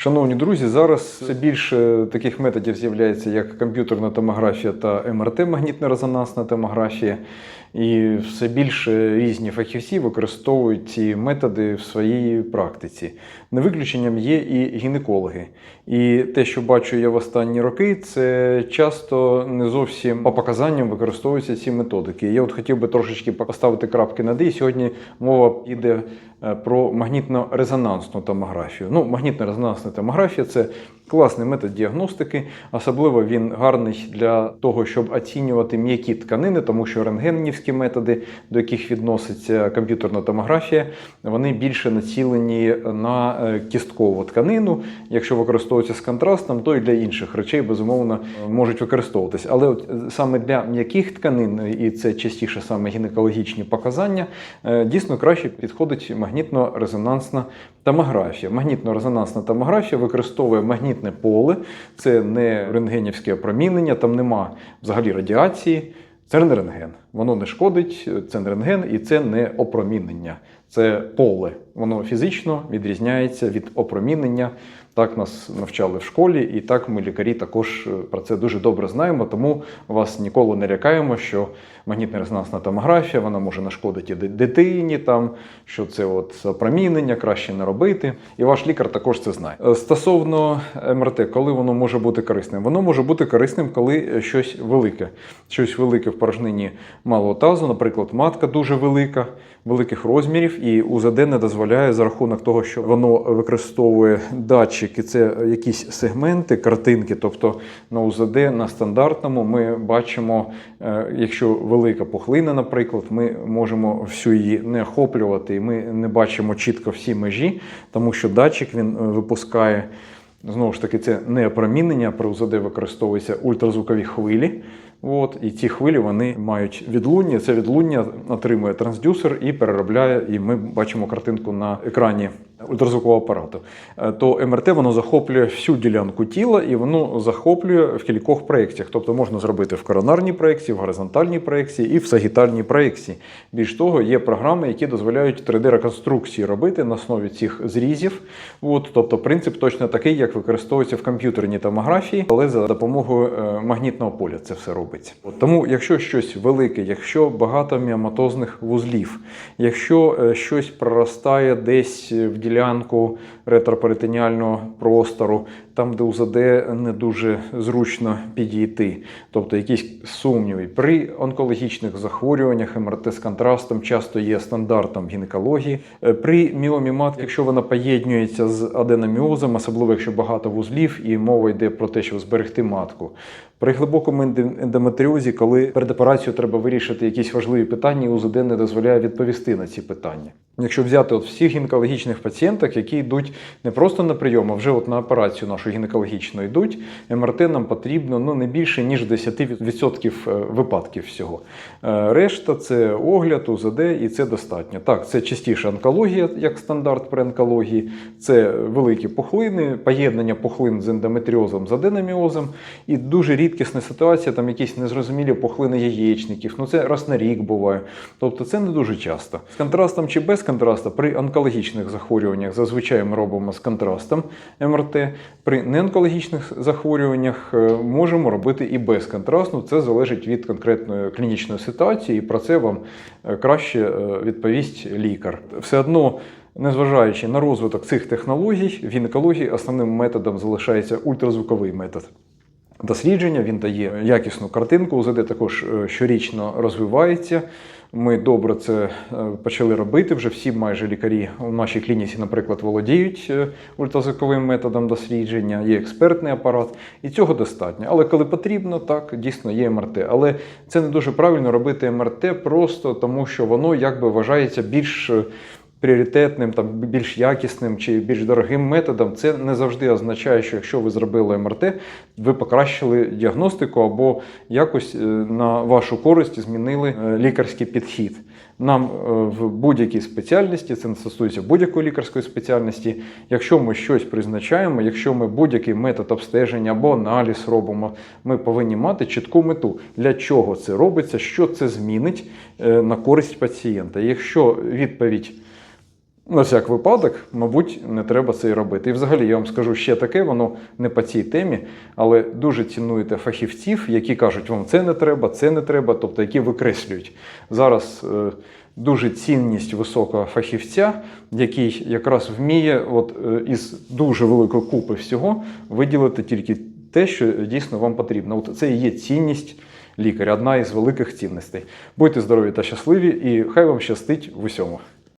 Шановні друзі, зараз все більше таких методів з'являється, як комп'ютерна томографія та МРТ, магнітно-резонансна томографія. І все більше різні фахівці використовують ці методи в своїй практиці. Не виключенням є і гінекологи. І те, що бачу я в останні роки, це часто не зовсім по показанням використовуються ці методики. Я от хотів би трошечки поставити крапки над «і». Сьогодні мова йде е, про магнітно-резонансну томографію. Ну, магнітно-резонансна томографія це класний метод діагностики, особливо він гарний для того, щоб оцінювати м'які тканини, тому що рентгенівські методи, до яких відноситься комп'ютерна томографія, вони більше націлені на е, кісткову тканину. Якщо використовується з контрастом, то і для інших речей, безумовно, можуть використовуватись. Але от е, саме для м'яких тканин, і це частіше саме гінекологічні показання, е, дійсно краще підходить магнітно-резонансна томографія. Магнітно-резонансна томографія використовує магнітне поле, це не рентгенівське опромінення, там нема взагалі радіації. Це не рентген. Воно не шкодить, це не рентген і це не опромінення. Це поле. Воно фізично відрізняється від опромінення. Так нас навчали в школі, і так ми лікарі також е, про це дуже добре знаємо. Тому вас ніколи не лякаємо, що магнітно-резонансна томографія вона може нашкодити дитині, там що це от опромінення, краще не робити. І ваш лікар також це знає. Е, Стосовно МРТ, коли воно може бути корисним? Воно може бути корисним, коли щось велике, щось велике в порожнині малого тазу, наприклад, матка дуже велика, великих розмірів, і УЗД не дозволяє за рахунок того, що воно використовує датчики, це якісь сегменти, картинки. Тобто на УЗД на стандартному ми бачимо, е, якщо велика пухлина, наприклад, ми можемо всю її не охоплювати, і ми не бачимо чітко всі межі, тому що датчик він е, випускає. Знову ж таки, це не опромінення, при УЗД використовуються ультразвукові хвилі. От, і ці хвилі вони мають відлуння. Це відлуння отримує трансдюсер і переробляє, і ми бачимо картинку на екрані ультразвукового апарату. Е, То МРТ воно захоплює всю ділянку тіла і воно захоплює в кількох проекціях. Тобто можна зробити в коронарній проекції, в горизонтальній проекції і в сагітальній проекції. Більш того, є програми, які дозволяють 3D-реконструкції робити на основі цих зрізів. От, тобто принцип точно такий, як використовується в комп'ютерній томографії, але за допомогою е, магнітного поля це все робиться. Тому, якщо щось велике, якщо багато міоматозних вузлів, якщо е, щось проростає десь в ділянку ретроперитоніального простору, там, де УЗД не дуже зручно підійти, тобто якісь сумніви. При онкологічних захворюваннях МРТ з контрастом часто є стандартом гінекології. Е, При міомі матки, якщо вона поєднується з аденоміозом, особливо якщо багато вузлів, і мова йде про те, щоб зберегти матку. При глибокому ендометріозі, коли перед операцією треба вирішити якісь важливі питання, УЗД не дозволяє відповісти на ці питання. Якщо взяти от всіх гінекологічних пацієнток, які йдуть не просто на прийом, а вже от на операцію нашу гінекологічну йдуть, МРТ нам потрібно ну, не більше, ніж 10% е, випадків всього. Е, Решта це огляд, УЗД, і це достатньо. Так, це частіше онкологія, як стандарт при онкології, це великі пухлини, поєднання пухлин з ендометріозом, з аденоміозом, і дуже рідкісна ситуація, там якісь незрозумілі пухлини яєчників. Ну це раз на рік буває. Тобто це не дуже часто. З контрастом чи без контрасту при онкологічних захворюваннях зазвичай ми робимо з контрастом МРТ. При неонкологічних захворюваннях е, можемо робити і без контрасту. Це залежить від конкретної клінічної ситуації, і про це вам е, краще е, відповість лікар. Все одно. Незважаючи на розвиток цих технологій, в гінекології основним методом залишається ультразвуковий метод дослідження. Він дає якісну картинку. УЗД також е, щорічно розвивається. Ми добре це е, почали робити. Вже всі майже лікарі у нашій клініці, наприклад, володіють е, ультразвуковим методом дослідження, є експертний апарат, і цього достатньо. Але коли потрібно, так дійсно є МРТ. Але це не дуже правильно робити МРТ просто тому, що воно якби вважається більш пріоритетним, там більш якісним чи більш дорогим методом, це не завжди означає, що якщо ви зробили МРТ, ви покращили діагностику або якось е, на вашу користь змінили е, лікарський підхід. Нам е, в будь-якій спеціальності, це не стосується будь-якої лікарської спеціальності, якщо ми щось призначаємо, якщо ми будь-який метод обстеження або аналіз робимо, ми повинні мати чітку мету, для чого це робиться, що це змінить на користь пацієнта. Якщо відповідь На всяк випадок, мабуть, не треба це і робити. І взагалі я вам скажу ще таке, воно не по цій темі, але дуже цінуєте фахівців, які кажуть, вам це не треба, це не треба, тобто які викреслюють. Зараз е, дуже цінність високого фахівця, який якраз вміє от, е, із дуже великої купи всього виділити тільки те, що дійсно вам потрібно. От це і є цінність лікаря, одна із великих цінностей. Будьте здорові та щасливі, і хай вам щастить в усьому.